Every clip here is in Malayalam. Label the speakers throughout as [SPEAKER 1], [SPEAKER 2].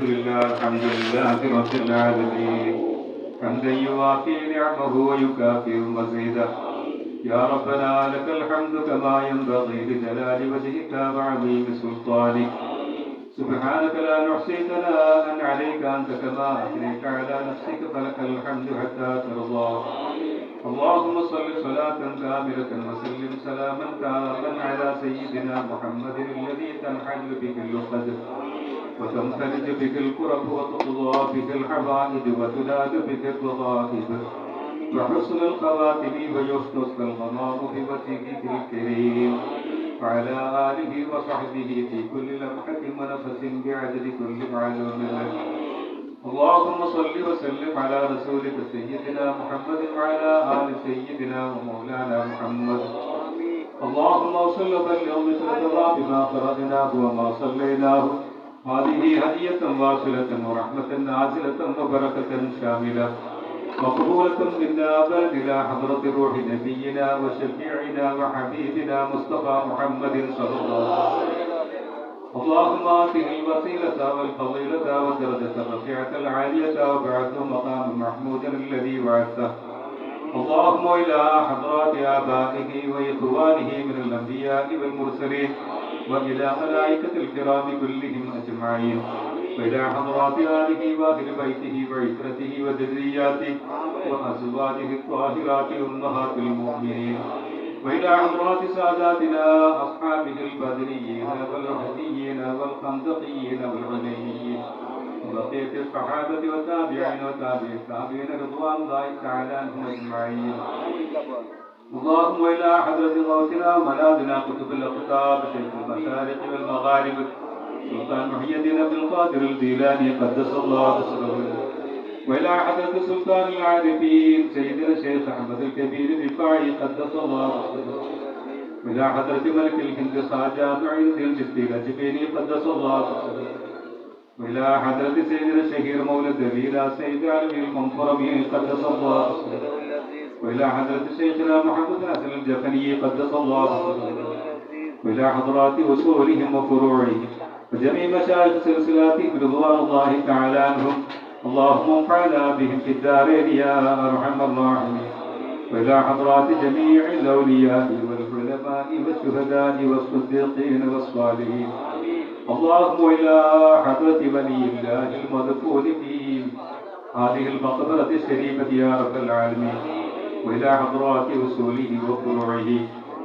[SPEAKER 1] الحمد لله الحمد لله رب العالمين. حمدا يوافي نعمه ويكافئ مزيدا يا ربنا لك الحمد كما ينبغي لجلال وجهك وعظيم سلطانك. سبحانك لا نحصي ثناء عليك أنت كما أثنيت على نفسك فلك الحمد حتى ترضى. اللهم صل صلاة كاملة وسلم سلاما تاما على سيدنا محمد الذي تنحل به اللقد وتنفرج بك الكرب وتقضى بك الحوائج وتنال بك الرغائب وحسن الخواتم ويحسن الغمام بوجهك الكريم. وعلى آله وصحبه في كل لمحة ونفس بعدد كل معلوم. لك اللهم صل وسلم على رسولك سيدنا محمد وعلى آل سيدنا ومولانا محمد. اللهم صل وسلم مثل بما فرضناه وما صليناه. هذه هدية واصلة ورحمة نازلة وبركة شاملة مقبولة منا بلد إلى حضرة روح نبينا وشفيعنا وحبيبنا مصطفى محمد صلى الله عليه وسلم. اللهم آته الوسيلة والفضيلة والدرجة الرفيعة العالية وابعثه مقام محمود الذي وعدته اللهم إلى حضرات آبائه وإخوانه من الأنبياء والمرسلين وإلى ملائكة الكرام كلهم أجمعين وإلى حضرات آله وأهل بيته وعترته وذرياته وأزواجه الطاهرات أمهات المؤمنين وإلى حضرات ساداتنا أصحابه البدريين والهديين والخندقيين والغنيين وبقية الصحابة والتابعين وتابعي التابعين رضوان الله تعالى عنهم أجمعين اللهم إلى حضرة غوثنا وملاذنا كتب الأقطاب شيخ المشارق والمغارب. سلطان محي الدين عبد القادر الجيلاني قدس الله سره وإلى حضرة سلطان العارفين سيدنا الشيخ أحمد الكبير الرفاعي قدس الله سره وإلى حضرة ملك الهند خواجة معين الدين الجبتي الأجبيني قدس الله سره وإلى حضرة سيدنا الشهير مولى الدليل سيد علي المنصرمي قدس الله سره وإلى حضرة شيخنا محمد حسن الجفني قدس الله. وإلى حضرات أصولهم وفروعهم. وجميع مشايخ سلسلاتهم رضوان الله تعالى عنهم. اللهم انفعنا بهم في الدارين يا أرحم الراحمين. وإلى حضرات جميع الأولياء والعلماء والشهداء والصديقين والصالحين. اللهم إلى حضرة ولي الله المدفون في هذه المقبرة الشريفة يا رب العالمين. وإلى حضرات أصوله وفروعه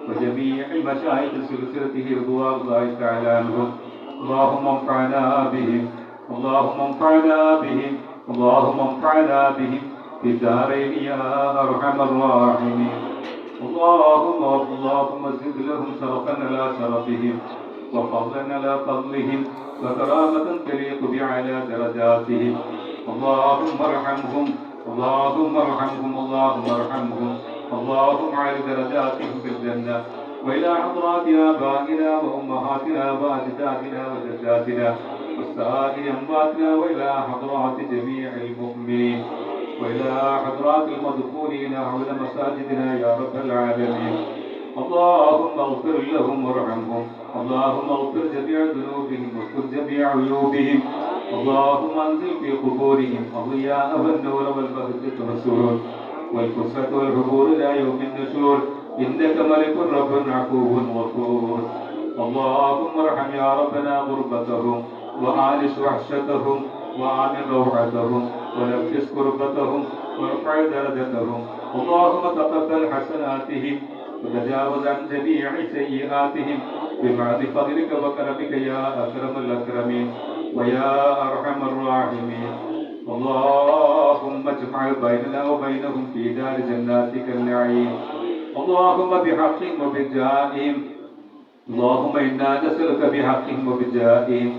[SPEAKER 1] وجميع مشايخ سلسلته رضوان الله تعالى عنهم. اللهم انفعنا بهم اللهم انفعنا بهم اللهم انفعنا بهم. في الدارين يا أرحم الراحمين. اللهم اللهم زد لهم شرفا على شرفهم وفضلا على فضلهم وكرامة تليق بعلى درجاتهم. اللهم ارحمهم اللهم ارحمهم اللهم ارحمهم. اللهم على درجاتهم في الجنة وإلى حضرات آبائنا وأمهاتنا وأجدادنا وجداتنا وسائر أمواتنا وإلى حضرات جميع المؤمنين وإلى حضرات المدفونين حول مساجدنا يا رب العالمين. اللهم اغفر لهم وارحمهم. اللهم اغفر جميع ذنوبهم واستر جميع عيوبهم. اللهم انزل في قبورهم الضياء والنور والبهجة والسرور والكسرة والحبور إلى يوم النشور. إنك ملك رب عفو غفور اللهم ارحم يا ربنا غربتهم وآنس وحشتهم وآمن روعتهم ونفس كربتهم وارفع درجتهم. اللهم تقبل حسناتهم وتجاوز عن جميع سيئاتهم. بمعد فضلك وكرمك يا أكرم الأكرمين. ويا أرحم الراحمين. اللهم اجمع بيننا وبينهم في دار جناتك النعيم. اللهم بحقهم وبجاههم اللهم إنا نسألك بحقهم وبجاههم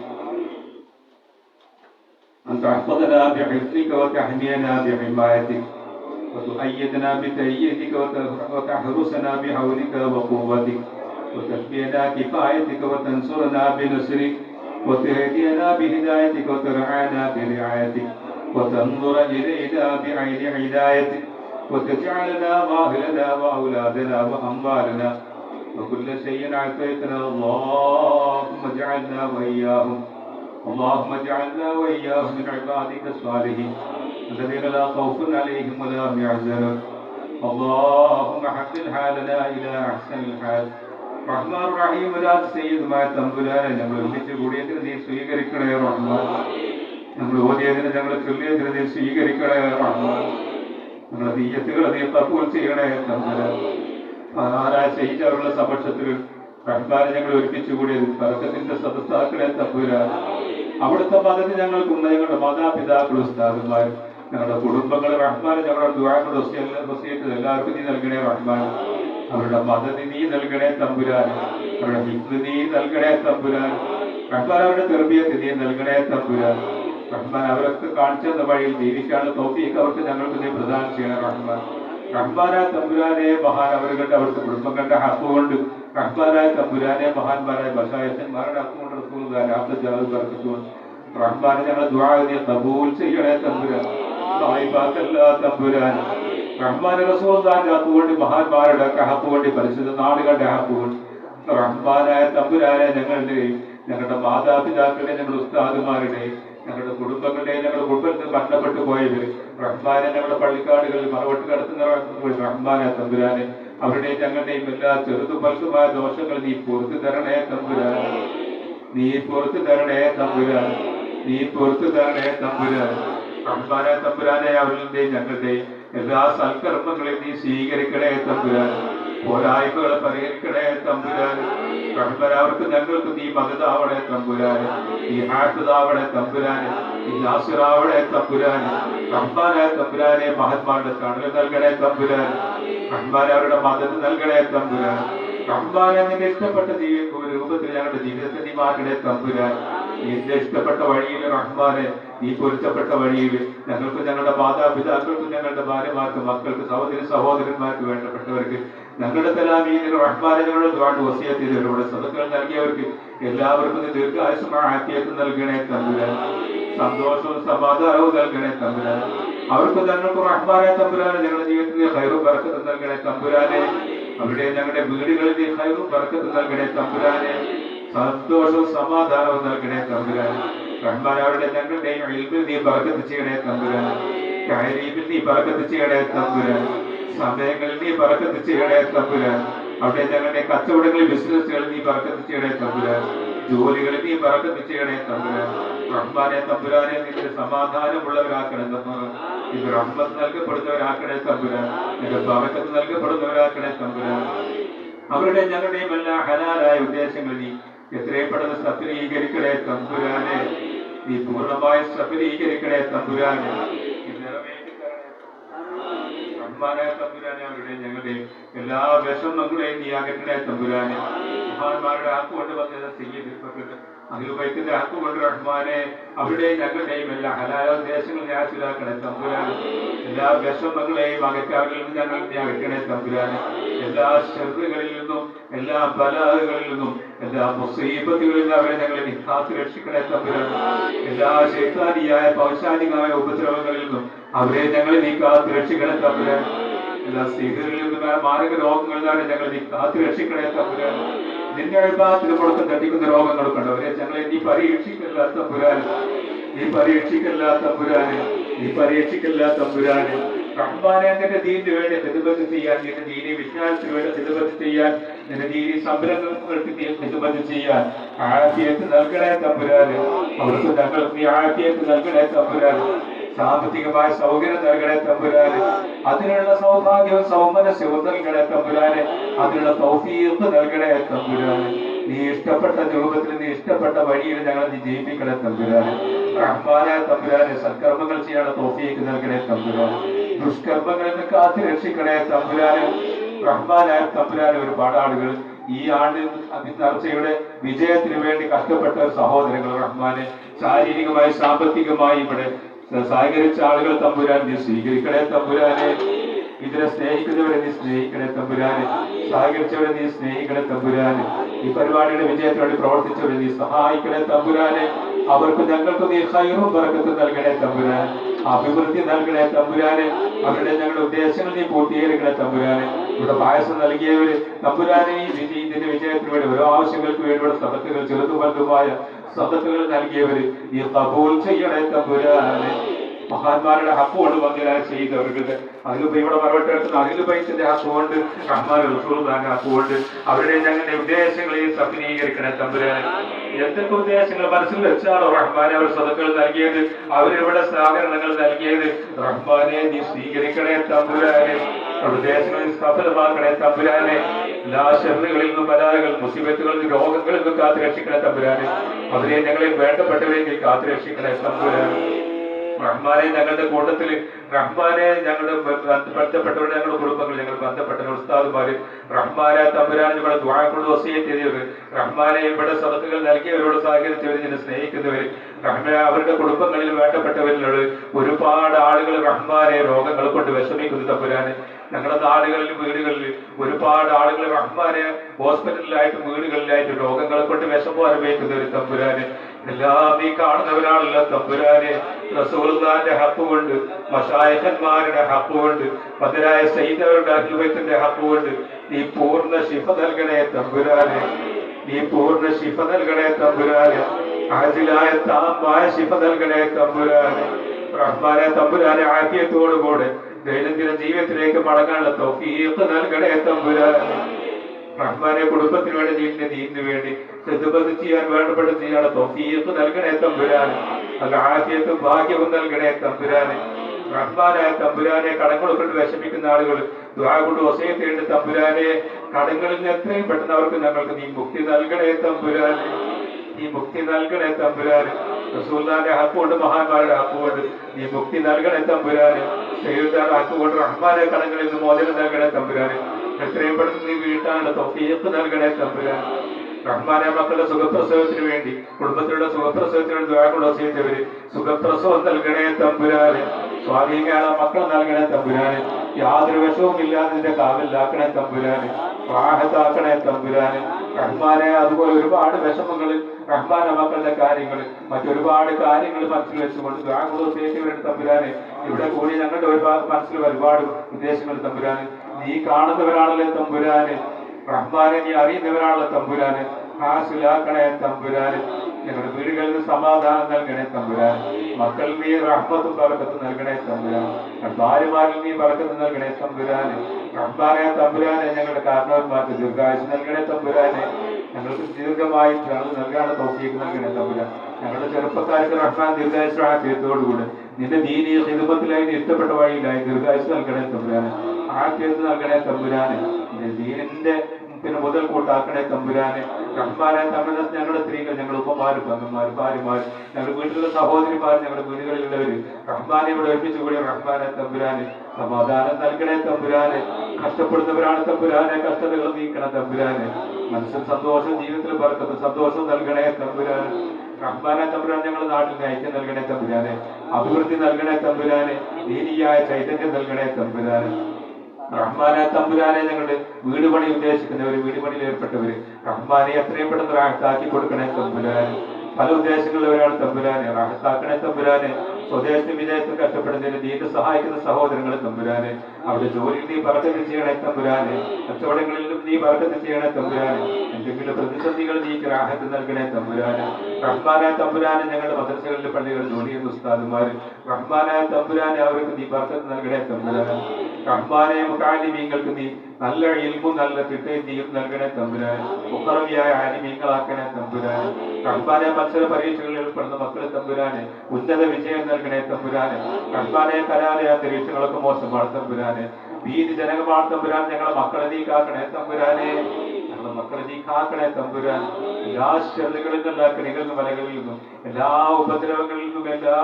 [SPEAKER 1] أن تحفظنا بحفظك وتحمينا بحمايتك وتؤيدنا بتأييدك وتحرسنا بحولك وقوتك. وتكفينا كفايتك وتنصرنا بنصرك. وتهدينا بهدايتك وترعانا برعايتك وتنظر إلينا بعين عنايتك وتجعلنا واهلنا وأولادنا وأموالنا وكل شيء أعطيتنا اللهم اجعلنا وإياهم اللهم اجعلنا وإياهم من عبادك الصالحين الذين لا خوف عليهم ولا هم يحزنون اللهم حسن حالنا إلى أحسن الحال റഹ്മാൻ റഹീം രാജ് സയ്യിദുമായ തമ്പുരാനെ ഞങ്ങൾ ഒരുമിച്ച് സ്വീകരിക്കണേ റഹ്മാൻ. ഞങ്ങൾ ഓതിയതിന് ഞങ്ങൾ ചൊല്ലിയതിന് സ്വീകരിക്കണേ റഹ്മാൻ. ഞങ്ങളുടെ തീയത്തുകൾ നീ കപ്പൂൽ ചെയ്യണേ തമ്പുരാൻ. ആരായ ചെയ്തവരുടെ സമക്ഷത്തിൽ റഹ്മാനെ ഞങ്ങൾ ഒരുമിച്ച് കൂടിയത് പറക്കത്തിന്റെ സദസ്സാക്കളെ തമ്പുരാൻ. അവിടുത്തെ മതത്തിൽ ഞങ്ങൾക്കുണ്ട് ഞങ്ങളുടെ മാതാപിതാക്കളും ഉസ്താദുമാർ ഞങ്ങളുടെ കുടുംബങ്ങൾ റഹ്മാൻ ഞങ്ങളുടെ ദുരാക്കളുടെ എല്ലാവർക്കും നീ നൽകണേ റഹ്മാൻ. അവരുടെ മതനിധി നൽകണേ തമ്പുരാൻ അവരുടെ ഹിന്ദ് നീ നൽകണേ തമ്പുരാൻ. റഹ്മാൻ അവരുടെ തെർബിയത്ത് നീ നൽകണേ തമ്പുരാൻ. റഹ്മാൻ അവർക്ക് കാണിച്ചെന്ന വഴിയിൽ ജീവിക്കാനുള്ള തോഫീക്ക് അവർക്ക് ഞങ്ങൾക്ക് നീ പ്രദാനം ചെയ്യണം റഹ്മാൻ. റഹ്മാനായ തമ്പുരാനെ മഹാൻ അവരുടെ അവരുടെ കുടുംബങ്ങളുടെ ഹക്ക് കൊണ്ട് റഹ്മാനായ തമ്പുരാനെ മഹാന്മാരായ ബഷായത്തന്മാരുടെ ഹക്ക് കൊണ്ട് റഹ്മാനെ ഞങ്ങളെ ദുരാഗതിയെ കബൂൽ ചെയ്യണേ തമ്പുരാൻ. തമ്പുരാൻ. റഹ്മാൻ റസൂലുള്ളാഹിന്റെ ഹക്ക് വേണ്ടി മഹാന്മാരുടെ ഒക്കെ ഹക്ക് വേണ്ടി പരിശുദ്ധ നാടുകളുടെ ഹക്ക് വേണ്ടി റഹ്മാനായ തമ്പുരാനെ ഞങ്ങളുടെ ഞങ്ങളുടെ മാതാപിതാക്കളുടെ ഞങ്ങളുടെ ഉസ്താദുമാരുടെ ഞങ്ങളുടെ കുടുംബങ്ങളുടെ ഞങ്ങളുടെ കുടുംബത്തിൽ മരണപ്പെട്ടു പോയവർ റഹ്മാനെ ഞങ്ങളുടെ പള്ളിക്കാടുകളിൽ മറവട്ട് കിടത്തുന്ന റഹ്മാനെ തമ്പുരാനെ അവരുടെയും ഞങ്ങളുടെയും എല്ലാ ചെറുതും വലുതുമായ ദോഷങ്ങൾ നീ പുറത്തു തരണേ തമ്പുരാൻ നീ പുറത്തു തരണേ തമ്പുരാൻ നീ പുറത്തു തരണേ തമ്പുരാൻ റഹ്മാനെ തമ്പുരാനെ അവരുടെയും ഞങ്ങളുടെയും എല്ലാ സൽക്കർമ്മങ്ങളെയും നീ സ്വീകരിക്കണേ തമ്പുരാൻ. പോരായ്മകളെ പരിഹരിക്കണേ തമ്പുരാൻ. റഹ്മൻ അവർക്ക് ഞങ്ങൾക്ക് നീ മകതാവണേ തമ്പുരാൻ. നീ ഹാഫിദാവണേ തമ്പുരാൻ. നീ നാസിറാവണേ തമ്പുരാൻ. റഹ്മാനായ തമ്പുരാനെ മഹന്മാരുടെ തണൽ നൽകണേ തമ്പുരാൻ. റഹ്മാൻ അവരുടെ നൽകണേ തമ്പുരാൻ. റഹ്മാനെ നിന്റെ ഇഷ്ടപ്പെട്ട ജീവി രൂപത്തിൽ ഞങ്ങളുടെ ജീവിതത്തെ നീ മാറ്റണേ തമ്പുരാൻ. നിന്റെ ഇഷ്ടപ്പെട്ട വഴിയിൽ റഹ്മാനെ നീ പൊരുത്തപ്പെട്ട വഴിയിൽ ഞങ്ങൾക്ക് ഞങ്ങളുടെ മാതാപിതാക്കൾക്കും ഞങ്ങളുടെ ഭാര്യമാർക്ക് മക്കൾക്ക് സഹോദരി സഹോദരന്മാർക്ക് വേണ്ടപ്പെട്ടവർക്ക് ഞങ്ങളുടെ തലാമീനിൽ റഹ്മാനെ ഞങ്ങളുടെ ദ്വാണ്ട് വസിയത്തിലൂടെ സദക്കൾ നൽകിയവർക്ക് എല്ലാവർക്കും നീ ദീർഘായുസമായ ആക്കിയത്ത് നൽകണേ തമ്പുരാൻ. സന്തോഷവും സമാധാനവും നൽകണേ തമ്പുരാൻ. അവർക്ക് ഞങ്ങൾക്ക് റഹ്മാനെ തമ്പുരാനെ ഞങ്ങളുടെ ജീവിതത്തിൽ ഹൈറും പറക്കത്തും നൽകണേ തമ്പുരാനെ. അവിടെ ഞങ്ങളുടെ വീടുകളിൽ ഹൈറും പറക്കത്തും നൽകണേ തമ്പുരാനെ. സന്തോഷവും സമാധാനവും നൽകണേ തമ്പുരാൻ. കണ്മാരവരുടെ ഞങ്ങളുടെയും ഇൽമിൽ നീ പറക്കത്ത് ചെയ്യണേ തമ്പുരാൻ. കാര്യീപിൽ നീ ചെയ്യണേ തമ്പുരാൻ. സമയങ്ങളിൽ നീ പറക്കത്ത് ചെയ്യണേ തമ്പുരാൻ. അവിടെ ഞങ്ങളുടെ കച്ചവടങ്ങളിൽ ബിസിനസ്സുകളിൽ നീ പറക്കത്ത് ചെയ്യണേ തമ്പുരാൻ. ജോലികളിൽ നീ പറക്കത്ത് ചെയ്യണേ തമ്പുരാൻ. റഹ്മാനെ തമ്പുരാനെ നിന്റെ സമാധാനമുള്ളവരാക്കണേ തമ്പുരാൻ ഇത് റഹ്മത്ത് നൽകപ്പെടുന്നവരാക്കണേ തമ്പുരാൻ. നിന്റെ പറക്കത്ത് നൽകപ്പെടുന്നവരാക്കണേ തമ്പുരാൻ. അവരുടെ ഞങ്ങളുടെയും എല്ലാ ഹലാലായ ഉദ്ദേശങ്ങൾ നീ എത്രയും പെട്ടെന്ന് സഫലീകരിക്കണേ തമ്പുരാനെ. നീ പൂർണമായി സഫലീകരിക്കണേ തമ്പുരാനെ. റഹ്മാനായ തമ്പുരാനെ. അവരുടെ ഞങ്ങളുടെയും എല്ലാ വിഷമങ്ങളെയും നീ അകറ്റണേ തമ്പുരാനെ. മഹാന്മാരുടെ ആക്ക് കൊണ്ട് വന്നത് ചെയ്യപ്പെട്ടിട്ട് അതിൽ വൈക്കുന്ന ആക്ക് കൊണ്ട് റഹ്മാനെ അവരുടെ ഞങ്ങളുടെയും എല്ലാ ഹലാല ദേശങ്ങളും ഞാസിലാക്കണേ തമ്പുരാനെ. എല്ലാ വിഷമങ്ങളെയും അകറ്റാവരിൽ നിന്ന് ഞങ്ങൾ നീ അകറ്റണേ തമ്പുരാനെ. എല്ലാ ശ്രദ്ധകളിൽ നിന്നും എല്ലാ ബലാഹുകളിൽ നിന്നും എല്ലാ മുസീബത്തുകളിൽ നിന്നും അവരെ ഞങ്ങളെ നീ കാത്തു രക്ഷിക്കണേ തമ്പുരാൻ. എല്ലാ ശൈത്താനിയായ പൗശാലികമായ ഉപദ്രവങ്ങളിൽ നിന്നും അവരെ ഞങ്ങളെ നീ കാത്തു രക്ഷിക്കണേ തമ്പുരാൻ. എല്ലാ സ്ഥിതികളിൽ നിന്നും മാരക രോഗങ്ങളിൽ നിന്നാണ് ഞങ്ങളെ നീ കാത്തു രക്ഷിക്കണേ തമ്പുരാൻ. നിന്റെ അഴിഭാഗത്തിന് പുറത്ത് തട്ടിക്കുന്ന രോഗങ്ങൾ അവരെ ഞങ്ങളെ നീ പരീക്ഷിക്കല്ല തമ്പുരാൻ. നീ പരീക്ഷിക്കല്ല തമ്പുരാനെ. നീ പരീക്ഷിക്കല്ല തമ്പുരാനെ. റഹ്മാനെ നിന്റെ ദീനിന് വേണ്ടി ഹിതബത്ത് ചെയ്യാൻ നിന്റെ ദീനി വിജ്ഞാനത്തിന് വേണ്ടി ഹിതബത്ത് ചെയ്യാൻ നൽകണേ ഈ നൽകണേ സാമ്പത്തികമായ സൗകര്യം നൽകണേ തമ്പുരാന് അതിനുള്ള സൗഭാഗ്യവും സൗമനസ്യവും നൽകണേ തമ്പുരാന് അതിനുള്ള തൗഫീഖ് നൽകണേ തമ്പുരാന് നീ ഇഷ്ടപ്പെട്ട രൂപത്തിൽ നീ ഇഷ്ടപ്പെട്ട വഴിയിൽ ഞങ്ങളെ നീ ജയിപ്പിക്കണേ തമ്പുരാന് റഹ്മാനായ തമ്പുരാന് സത്കർമ്മങ്ങൾ ചെയ്യാനുള്ള തോഫിയേക്ക് നൽകണേ തമ്പുരാന് ദുഷ്കർമ്മങ്ങളിൽ നിന്ന് കാത്തു രക്ഷിക്കണേ തമ്പുരാന് റഹ്മാനായ തമ്പുരാനെ ഒരുപാട് ആളുകൾ ഈ ആണ്ട് നേർച്ചയുടെ വിജയത്തിന് വേണ്ടി കഷ്ടപ്പെട്ട സഹോദരങ്ങൾ റഹ്മാനെ ശാരീരികമായി സാമ്പത്തികമായി ഇവിടെ സഹകരിച്ച ആളുകൾ തമ്പുരാൻ നീ സ്വീകരിക്കണേ തമ്പുരാനെ. ഇതിനെ സ്നേഹിക്കുന്നവരെ നീ സ്നേഹിക്കണേ തമ്പുരാനെ. സഹകരിച്ചവരെ നീ സ്നേഹിക്കണേ തമ്പുരാനെ. ഈ പരിപാടിയുടെ വിജയത്തിനുവേണ്ടി പ്രവർത്തിച്ചവരെ നീ സഹായിക്കണേ തമ്പുരാനെ. അവർക്ക് ഞങ്ങൾക്ക് നീ ഹൈറും ബറക്കത്തും നൽകണേ തമ്പുരാൻ അഭിവൃദ്ധി നൽകണേ തമ്പുരാന്. അവരുടെ ഞങ്ങളുടെ ഉദ്ദേശങ്ങൾ നീ പൂർത്തീകരിക്കണേ തമ്പുരാന്. ഇവിടെ പായസം നൽകിയവര് തമ്പുരാനെ ഈ വിജയ ഇതിന്റെ വിജയത്തിന് വേണ്ടി ഓരോ ആവശ്യങ്ങൾക്ക് വേണ്ടിയുള്ള സദത്തുകൾ ചെറുതും വലുതുമായ സദത്തുകൾ നൽകിയവര് നീ കബൂൽ ചെയ്യണേ തമ്പുരാനെ. മഹാന്മാരുടെ ഹക്കുകൊണ്ട് കൊണ്ട് പങ്കിലായ ചെയ്തവർക്ക് അതിലിപ്പോ ഇവിടെ മറവട്ടെടുക്കുന്ന അതിൽ പൈസന്റെ ഹക്കുകൊണ്ട് റഹ്മാൻ റസൂൽദാന്റെ ഹക്ക് കൊണ്ട് അവരുടെ ഞങ്ങളുടെ ഉദ്ദേശങ്ങളെയും സഫലീകരിക്കണേ തമ്പുരാനെ. എന്തൊക്കെ ഉദ്ദേശങ്ങൾ മനസ്സിൽ വെച്ചാണോ റഹ്മാനെ അവർ സ്വതക്കൾ നൽകിയത്? അവരിവിടെ സഹകരണങ്ങൾ നൽകിയത്? റഹ്മാനെ നീ സ്വീകരിക്കണേ തമ്പുരാനെ. ഉദ്ദേശങ്ങൾ സഫലമാക്കണേ തമ്പുരാനെ. എല്ലാ ഷെറുകളിൽ നിന്നും പരാതികൾ മുസിബത്തുകളിൽ നിന്നും രോഗങ്ങളിൽ നിന്നും കാത്തു രക്ഷിക്കണേ തമ്പുരാനെ. അവരെ ഞങ്ങളെ വേണ്ടപ്പെട്ടവരെ നീ കാത്തു രക്ഷിക്കണേ തമ്പുരാനെ. റഹ്മാനെ ഞങ്ങളുടെ കൂട്ടത്തിൽ റഹ്മാനെ ഞങ്ങളുടെ ബന്ധപ്പെട്ടവരുടെ ഞങ്ങളുടെ കുടുംബങ്ങൾ ഞങ്ങൾ ബന്ധപ്പെട്ട ഉസ്താദുമാര്. റഹ്മാനെ തമ്പുരാൻ ഇവിടെ ദ്വാഴക്കൊണ്ട് വസീയത്ത് ചെയ്തവർ റഹ്മാനെ ഇവിടെ സദക്കുകൾ നൽകിയവരോട് സഹകരിച്ചവർ ഇതിനെ സ്നേഹിക്കുന്നവർ റഹ്മാനെ അവരുടെ കുടുംബങ്ങളിൽ വേണ്ടപ്പെട്ടവരിലോട് ഒരുപാട് ആളുകൾ റഹ്മാനെ രോഗങ്ങൾ കൊണ്ട് വിഷമിക്കുന്നു തമ്പുരാനെ. ഞങ്ങളുടെ നാടുകളിൽ വീടുകളിൽ ഒരുപാട് ആളുകൾ റഹ്മാനെ ഹോസ്പിറ്റലിലായിട്ട് വീടുകളിലായിട്ട് രോഗങ്ങൾ കൊണ്ട് വിഷമം അനുഭവിക്കുന്ന ഒരു തമ്പുരാന്. എല്ലാം നീ കാണുന്നവരാണല്ലോ തമ്പുരാനെ. റസൂൽദാന്റെ ഹപ്പ് കൊണ്ട് മഷായഖന്മാരുടെ ഹപ്പ് ഹക്കുകൊണ്ട് മധുരായ സൈതവരുടെ അഖിലത്തിന്റെ ഹക്കുകൊണ്ട് കൊണ്ട് നീ പൂർണ ശിഫ നൽകണേ തമ്പുരാനെ നീ പൂർണ ശിഫ നൽകണേ തമ്പുരാനെ ആജിലായ താമായ ശിഫ നൽകണേ തമ്പുരാനെ റഹ്മാനെ തമ്പുരാനെ ആഫിയത്തോടുകൂടെ ദൈനംദിന ജീവിതത്തിലേക്ക് മടങ്ങാനുള്ള തൗഫീഖ് നൽകണേ തമ്പുരാനെ റഹ്മാനെ കുടുംബത്തിന് വേണ്ടി നീന്റെ നീന്തിന് വേണ്ടി ശ്രദ്ധബദ്ധ ചെയ്യാൻ വേണ്ടപ്പെട്ട ചെയ്യാനുള്ള തൗഫീഖ് നൽകണേ തമ്പുരാനെ അത് ആഫിയത്തും ഭാഗ്യവും നൽകണേ തമ്പുരാനെ റഹ്മാനായ തമ്പുരാനെ കടങ്ങൾ കൊണ്ട് വിഷമിക്കുന്ന ആളുകൾ ദ്വാ കൊണ്ട് ഒസയത്തേണ്ട തമ്പുരാനെ കടങ്ങളിൽ നിന്ന് എത്രയും പെട്ടെന്ന് അവർക്ക് ഞങ്ങൾക്ക് നീ മുക്തി നൽകണേ തമ്പുരാനെ നീ മുക്തി നൽകണേ തമ്പുരാന് റസൂല്ലാന്റെ ഹക്കുകൊണ്ട് മഹാന്മാരുടെ ഹക്കുകൊണ്ട് നീ മുക്തി നൽകണേ തമ്പുരാന് സയ്യിദാന്റെ ഹക്കുകൊണ്ട് റഹ്മാനെ കടങ്ങളിൽ നിന്ന് മോചനം നൽകണേ തമ്പുരാന് എത്രയും പെട്ടെന്ന് നീ വീട്ടാനുള്ള തൗഫീഖ് നൽകണേ തമ്പുരാൻ. റഹ്മാനെ മക്കളുടെ സുഖപ്രസവത്തിന് വേണ്ടി കുടുംബത്തിലുള്ള സുഖപ്രസവത്തിന് വേണ്ടി ദ്വാരക്കൊണ്ട് ചെയ്തവര് സുഖപ്രസവം നൽകണേ തമ്പുരാനെ. സ്വാധീനങ്ങളെ മക്കൾ നൽകണേ തമ്പുരാനെ. യാതൊരു വിഷവും ഇല്ലാതെ നിന്റെ കാവിലാക്കണേ തമ്പുരാനെ. റാഹത്താക്കണേ തമ്പുരാന്. റഹ്മാനെ അതുപോലെ ഒരുപാട് വിഷമങ്ങൾ റഹ്മാന മക്കളുടെ കാര്യങ്ങൾ മറ്റൊരുപാട് കാര്യങ്ങൾ മനസ്സിൽ വെച്ചുകൊണ്ട് ദ്വാരക്കൊണ്ട് തമ്പുരാന്. ഇവിടെ കൂടി ഞങ്ങളുടെ ഒരുപാട് മനസ്സിൽ ഒരുപാട് ഉദ്ദേശങ്ങൾ തമ്പുരാനെ. നീ കാണുന്നവരാണല്ലേ തമ്പുരാന്. റഹ്മാനെ നീ അറിയുന്നവരാണല്ലോ തമ്പുരാന്. ഹാസിലാക്കണേ തമ്പുരാന്. ഞങ്ങളുടെ വീടുകളിൽ സമാധാനം നൽകണേ തമ്പുരാൻ മക്കൾ നീ റഹ്മത്തും പറക്കത്തും നൽകണേ തമ്പുരാൻ ഭാര്യമാരിൽ നീ പറക്കത്ത് നൽകണേ തമ്പുരാന്. റഹ്മാനെ തമ്പുരാനെ ഞങ്ങളുടെ കാരണവന്മാർക്ക് ദീർഘായുസ് നൽകണേ തമ്പുരാനെ. ഞങ്ങൾക്ക് ദീർഘമായി ഞങ്ങൾ നൽകാനുള്ള തോക്കിയേക്ക് നൽകണേ തമ്പുരാൻ. ഞങ്ങളുടെ ചെറുപ്പക്കാർക്ക് റഹ്മാൻ ദീർഘായുസ് ആക്കിയതോടുകൂടി നിന്റെ ദീനീയ ഹിതമത്തിലായി ഇഷ്ടപ്പെട്ട വഴിയിലായി ദീർഘായുസ് നൽകണേ തമ്പുരാന്. ആക്കിയത് നൽകണേ തമ്പുരാന്. നിന്റെ ദീനിന്റെ പിന്നെ മുതൽ കൂട്ടാക്കണേ തമ്പുരാനെ. റഹ്മാനെ തമ്മിൽ ഞങ്ങളുടെ സ്ത്രീകൾ ഞങ്ങളുടെ ഉപ്പമാര് പെങ്ങന്മാര് ഭാര്യമാർ ഞങ്ങളുടെ വീട്ടിലുള്ള സഹോദരിമാർ ഞങ്ങളുടെ വീടുകളിലുള്ളവര് റഹ്മാനെ ഇവിടെ ഒരുമിച്ച് കൂടി റഹ്മാനെ തമ്പുരാനെ സമാധാനം നൽകണേ തമ്പുരാനെ. കഷ്ടപ്പെടുന്നവരാണ് തമ്പുരാനെ. കഷ്ടതകൾ നീക്കണ തമ്പുരാനെ. മനസ്സിൽ സന്തോഷം ജീവിതത്തിൽ പറക്കുന്ന സന്തോഷം നൽകണേ തമ്പുരാനെ. റഹ്മാനെ തമ്പുരാൻ ഞങ്ങളുടെ നാട്ടിൽ ഐക്യം നൽകണേ തമ്പുരാനെ. അഭിവൃദ്ധി നൽകണേ തമ്പുരാനെ. ദീനിയായ ചൈതന്യം നൽകണേ തമ്പുരാനെ. റഹ്മാനെ തമ്പുരാനെ നിങ്ങളുടെ വീട് പണി ഉദ്ദേശിക്കുന്നവര് വീട് പണിയിൽ ഏർപ്പെട്ടവര് റഹ്മാനെ എത്രയും പെട്ടെന്ന് റാഹത്താക്കി കൊടുക്കണേ തമ്പുരാനെ പല ഉദ്ദേശങ്ങളുള്ളവരാണ് തമ്പുരാനെ റാഹത്താക്കണേ തമ്പുരാനെ. സ്വദേശത്തും വിദേശത്തും കഷ്ടപ്പെടുന്നതിന് നീണ്ട് സഹായിക്കുന്ന സഹോദരങ്ങളെ തമ്പുരാനെ. അവരുടെ ജോലിയിൽ നീ പറക്കത്ത് ചെയ്യണേ തമ്പുരാനെ. കച്ചവടങ്ങളിലും നീ പറക്കത്ത് ചെയ്യണേ തമ്പുരാനെ. എന്തെങ്കിലും പ്രതിസന്ധികൾ നീക്ക് റാഹത്ത് നൽകണേ തമ്പുരാനെ. റഹ്മാനായ തമ്പുരാനെ ഞങ്ങളുടെ മദ്രസകളിലെ പള്ളികൾ ജോലി ചെയ്യുന്ന ഉസ്താദുമാർ റഹ്മാനായ തമ്പുരാനെ അവർക്ക് നീ പറക്കത്ത് നൽകണേ തമ്പുരാനെ. റഹ്മാനെ മുഖാലിമീങ്ങൾക്ക് നീ നല്ല ഇൽമും നല്ല ചിട്ടയും നൽകണേ തമ്പുരാൻ. മുഖറവിയായ ആലിമീങ്ങളാക്കണേ തമ്പുരാൻ. റഹ്മാനെ മത്സര പരീക്ഷകളിൽ ഏർപ്പെടുന്ന മക്കളെ തമ്പുരാനെ ഉന്നത വിജയം നൽകണേ തമ്പുരാനെ. റഹ്മാനെ കലാലയ അന്തരീക്ഷങ്ങളൊക്കെ മോശമാണ് തമ്പുരാനെ. ഭീതി ജനകമാണ് തമ്പുരാൻ. ഞങ്ങളെ മക്കളെ തമ്പുരാനെ. ഞങ്ങളെ മക്കളെ നീ കാക്കണേ തമ്പുരാൻ എല്ലാ ശ്രദ്ധകളിൽ നിന്നും എല്ലാ കണികളിൽ നിന്നും വലകളിൽ നിന്നും എല്ലാ ഉപദ്രവങ്ങളിൽ നിന്നും എല്ലാ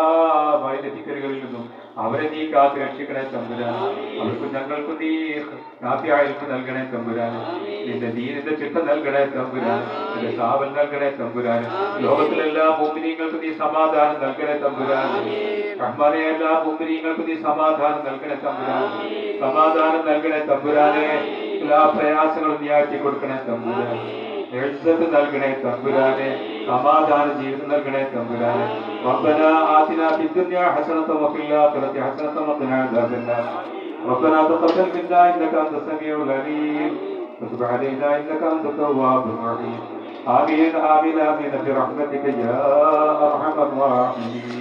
[SPEAKER 1] വൈദ്യത്തിക്കലുകളിൽ നിന്നും അവരെ നീ കാത്തു രക്ഷിക്കണേ തമ്പുരാൻ. അവർക്ക് ഞങ്ങൾക്ക് നീ കാത്തിയായിട്ട് നൽകണേ തമ്പുരാൻ. നിന്റെ ദീനിന്റെ ചിട്ട നൽകണേ തമ്പുരാൻ. നിന്റെ കാവൽ നൽകണേ തമ്പുരാൻ. ലോകത്തിലെല്ലാ മുമ്പിനീങ്ങൾക്ക് നീ സമാധാനം നൽകണേ തമ്പുരാൻ. റഹ്മാനെ എല്ലാ മുമ്പിനീങ്ങൾക്ക് നീ സമാധാനം നൽകണേ തമ്പുരാൻ. സമാധാനം നൽകണേ തമ്പുരാനെ. എല്ലാ പ്രയാസങ്ങളും നീ ആക്കി കൊടുക്കണേ തമ്പുരാൻ എഴുത്തത്ത് നൽകണേ തമ്പുരാനെ സമാധാന ജീവിതം നൽകണേ തമ്പുരാനെ ربنا آتنا في الدنيا حسنة وفي الآخرة حسنة وقنا عذاب النار ربنا تقبل منا إنك أنت السميع العليم وتب علينا إنك أنت التواب الرحيم آمين آمين آمين برحمتك يا أرحم الراحمين